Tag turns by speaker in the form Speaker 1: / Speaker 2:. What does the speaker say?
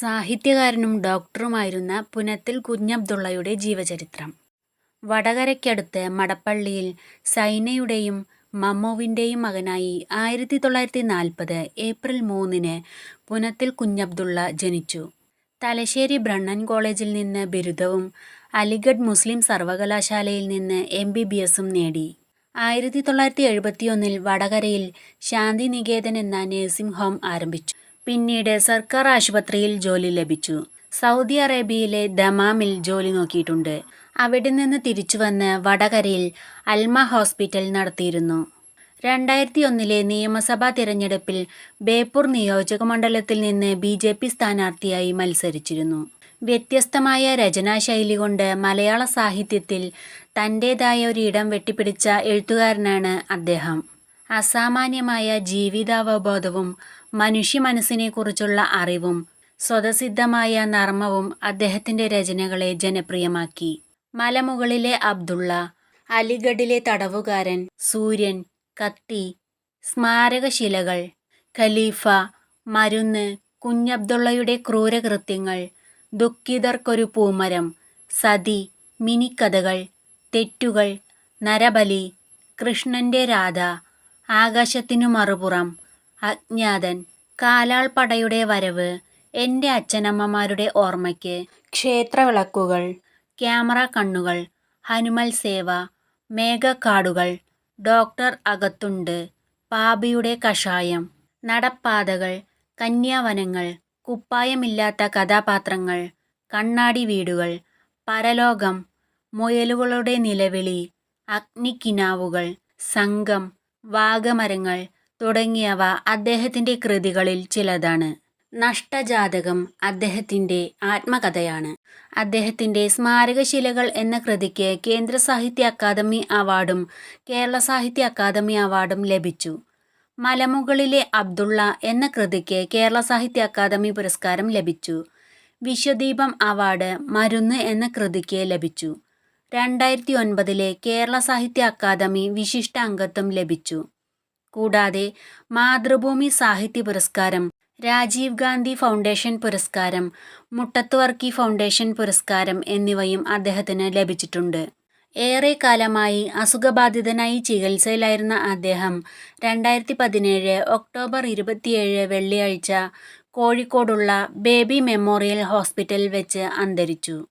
Speaker 1: സാഹിത്യകാരനും ഡോക്ടറുമായിരുന്ന പുനത്തിൽ കുഞ്ഞബ്ദുള്ളയുടെ ജീവചരിത്രം. വടകരയ്ക്കടുത്ത് മടപ്പള്ളിയിൽ സൈനയുടെയും മമ്മോവിന്റെയും മകനായി ആയിരത്തി തൊള്ളായിരത്തി നാൽപ്പത് ഏപ്രിൽ മൂന്നിന് പുനത്തിൽ കുഞ്ഞബ്ദുള്ള ജനിച്ചു. തലശ്ശേരി ബ്രണ്ണൻ കോളേജിൽ നിന്ന് ബിരുദവും അലിഗഡ് മുസ്ലിം സർവകലാശാലയിൽ നിന്ന് എം ബി ബി എസും നേടി. ആയിരത്തി തൊള്ളായിരത്തി എഴുപത്തിയൊന്നിൽ വടകരയിൽ ശാന്തിനികേതൻ എന്ന നഴ്സിംഗ് ഹോം ആരംഭിച്ചു. പിന്നീട് സർക്കാർ ആശുപത്രിയിൽ ജോലി ലഭിച്ചു. സൗദി അറേബ്യയിലെ ദമാമിൽ ജോലി നോക്കിയിട്ടുണ്ട്. അവിടെ നിന്ന് തിരിച്ചു വന്ന് വടകരയിൽ അൽമ ഹോസ്പിറ്റൽ നടത്തിയിരുന്നു. രണ്ടായിരത്തി ഒന്നിലെ നിയമസഭാ തിരഞ്ഞെടുപ്പിൽ ബേപ്പൂർ നിയോജക മണ്ഡലത്തിൽ നിന്ന് ബി ജെ പി സ്ഥാനാർത്ഥിയായി മത്സരിച്ചിരുന്നു. വ്യത്യസ്തമായ രചനാശൈലി കൊണ്ട് മലയാള സാഹിത്യത്തിൽ തന്റേതായ ഇടം വെട്ടിപ്പിടിച്ച എഴുത്തുകാരനാണ് അദ്ദേഹം. അസാമാന്യമായ ജീവിതാവബോധവും മനുഷ്യ മനസ്സിനെക്കുറിച്ചുള്ള അറിവും സ്വതസിദ്ധമായ നർമ്മവും അദ്ദേഹത്തിന്റെ രചനകളെ ജനപ്രിയമാക്കി. മലമുകളിലെ അബ്ദുള്ള, അലിഗഡിലെ തടവുകാരൻ, സൂര്യൻ, കത്തി, സ്മാരകശിലകൾ, ഖലീഫ, മരുന്ന്, കുഞ്ഞബ്ദുള്ളയുടെ ക്രൂരകൃത്യങ്ങൾ, ദുഃഖിതർക്കൊരു പൂമരം, സതി, മിനിക്കഥകൾ, തെറ്റുകൾ, നരബലി, കൃഷ്ണന്റെ രാധ, ആകാശത്തിനു മറുപുറം, അജ്ഞാതൻ, കാലാൾപ്പടയുടെ വരവ്, എന്റെ അച്ഛനമ്മമാരുടെ ഓർമ്മയ്ക്ക്, ക്ഷേത്രവിളക്കുകൾ, ക്യാമറ കണ്ണുകൾ ഹനുമൽ സേവ, മേഘക്കാടുകൾ, ഡോക്ടർ അകത്തുണ്ട്, പാപിയുടെ കഷായം, നടപ്പാതകൾ, കന്യാവനങ്ങൾ, കുപ്പായമില്ലാത്ത കഥാപാത്രങ്ങൾ, കണ്ണാടി വീടുകൾ പരലോകം, മുയലുകളുടെ നിലവിളി, അഗ്നിക്കിനാവുകൾ, സംഘം, വാകമരങ്ങൾ തുടങ്ങിയവ അദ്ദേഹത്തിന്റെ കൃതികളിൽ ചിലതാണ്. നഷ്ടജാതകം അദ്ദേഹത്തിന്റെ ആത്മകഥയാണ്. അദ്ദേഹത്തിന്റെ സ്മാരകശിലകൾ എന്ന കൃതിക്ക് കേന്ദ്ര സാഹിത്യ അക്കാദമി അവാർഡും കേരള സാഹിത്യ അക്കാദമി അവാർഡും ലഭിച്ചു. മലമുകളിലെ അബ്ദുള്ള എന്ന കൃതിക്ക് കേരള സാഹിത്യ അക്കാദമി പുരസ്കാരം ലഭിച്ചു. വിശ്വദീപം അവാർഡ് മരുന്ന് എന്ന കൃതിക്ക് ലഭിച്ചു. രണ്ടായിരത്തിയൊൻപതിലെ കേരള സാഹിത്യ അക്കാദമി വിശിഷ്ട അംഗത്വം ലഭിച്ചു. കൂടാതെ മാതൃഭൂമി സാഹിത്യ പുരസ്കാരം, രാജീവ് ഗാന്ധി ഫൗണ്ടേഷൻ പുരസ്കാരം, മുട്ടത്തുവർക്കി ഫൗണ്ടേഷൻ പുരസ്കാരം എന്നിവയും അദ്ദേഹത്തിന് ലഭിച്ചിട്ടുണ്ട്. ഏറെ കാലമായി അസുഖബാധിതനായി ചികിത്സയിലായിരുന്ന അദ്ദേഹം രണ്ടായിരത്തി പതിനേഴ് ഒക്ടോബർ ഇരുപത്തിയേഴ് വെള്ളിയാഴ്ച കോഴിക്കോടുള്ള ബേബി മെമ്മോറിയൽ ഹോസ്പിറ്റലിൽ വെച്ച് അന്തരിച്ചു.